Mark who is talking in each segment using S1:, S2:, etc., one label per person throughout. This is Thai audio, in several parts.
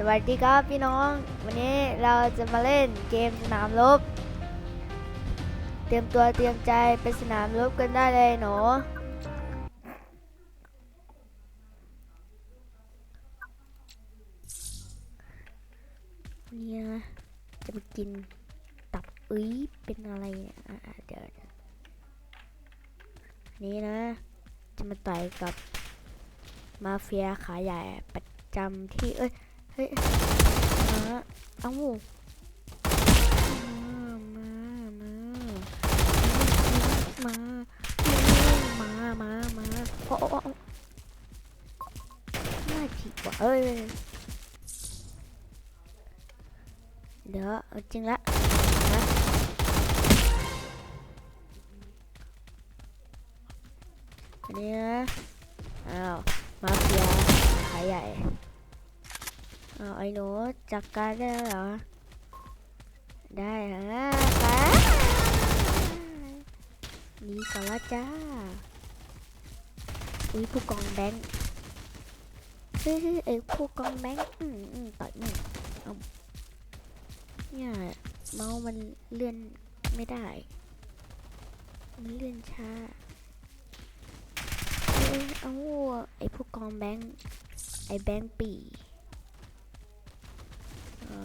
S1: สวัสดีครับพี่น้อง วันนี้เราจะมาเล่นเกมสนามรบ เตรียมตัวเตรียมใจไปสนามรบกันได้เลยหนูวันนี้นะจะไปกินตับเอ้ยเป็นอะไรเนี่ยอะอะเดี๋ยวเดี๋ยวนี่นะ จะมาต่อยกับมาเฟียขาใหญ่ประจำที่เอ้ย เฮ้ยมาเอ้ามา มา มา มา มา มามาโอ้โอ้โอ้น่าผิดว่ะเอ้ย เดี๋ยวเอจริงละนะอันนี้นะอ้าว มาเฟียขายใหญ่ เอาไอ้หนูจัดการได้เหรอ ได้ฮะไปนี่ก่อนละจ้า อุ้ยผู้กองแบงค์เฮ้ยเอ้ยผู้กองแบงค์อืมอืมต่อยมึงเอาเนี่ยเมาส์มันเลื่อนไม่ได้ มันเลื่อนช้า เอ้ยเอาไอ้ผู้กองแบงค์ไอ้แบงค์ปี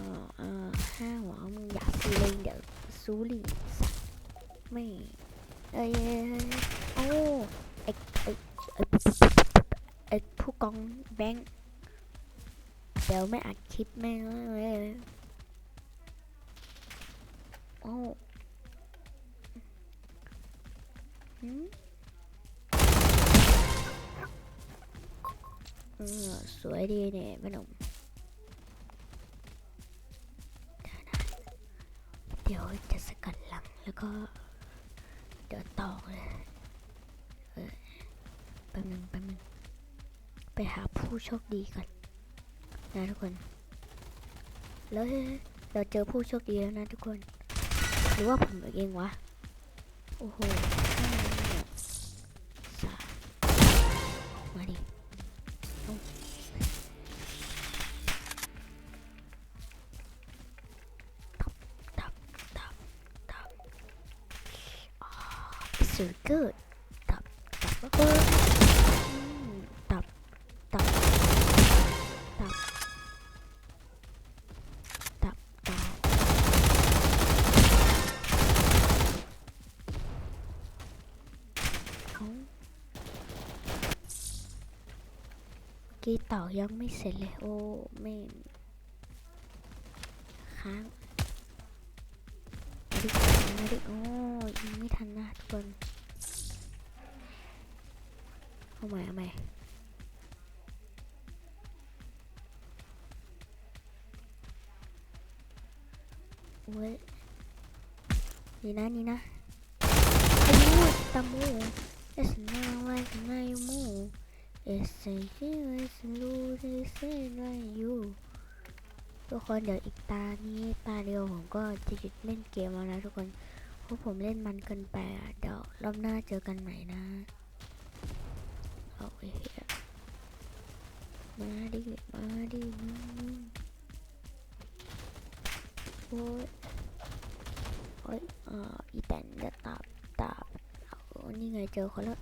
S1: ออเออห้าหัวมึงอย่าซอเลยเดี๋ยวซูลิงสัตว์ไม่เอ้ยเอ้ยเอ้ยโอ้ไอไอไอผู้กองแบงค์เดี๋ยวไม่อัดคลิปแม่งเลยโอ้หืมสวยดีเนี่ยแม่หนุ่ม ดี๋ยวจะสกัดหลังแล้วก็ เดี๋ยวตอกเลยเออแป๊บนึงแป๊บนึงไปหาผู้โชคดีก่อนนะทุกคน แล้วเราเจอผู้โชคดีแล้วนะทุกคน หรือว่าผมเองวะ โอ้โห so good ตับตับเอออืมตับตับตับตับตับเอากีต่อยังไม่เสร็จเลยโอ้ไม่ค้างดิมาดิโอ้ยัง ไม่ทันนะทุกคนเอาใหม่เอาใหม่โอ้ยนี่นะนี่นะไอ้มูตามูเอสนาไว้ข้างในมูเอสเซชิเอสลูเอสเซนไว้ยูทุกคนเดี๋ยวอีกตานี้ตาเดียวผมก็จะหยุดเล่นเกมแล้วนะทุกคน พราะผมเล่นมันเกินไปอะเดี๋ยวรอบหน้าเจอกันใหม่นะเอาเหี้ยมาดิ มาดิมึงโอ้ยโอ้ยเอ่ออีแตนจะตาบตาบเอานี่ไงเจอคนแล้ว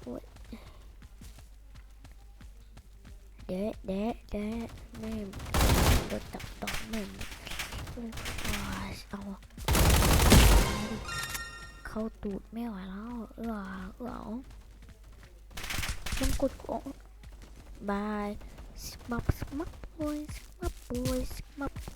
S1: โอ้ยเดะเดะเดะแม่งโดนจับตอกหนึ่โอ้ยเอา เข้าตูดไม่ไหวแล้วเออเออต้องกดกบายสมับสมับปุยสมับโอยสมับ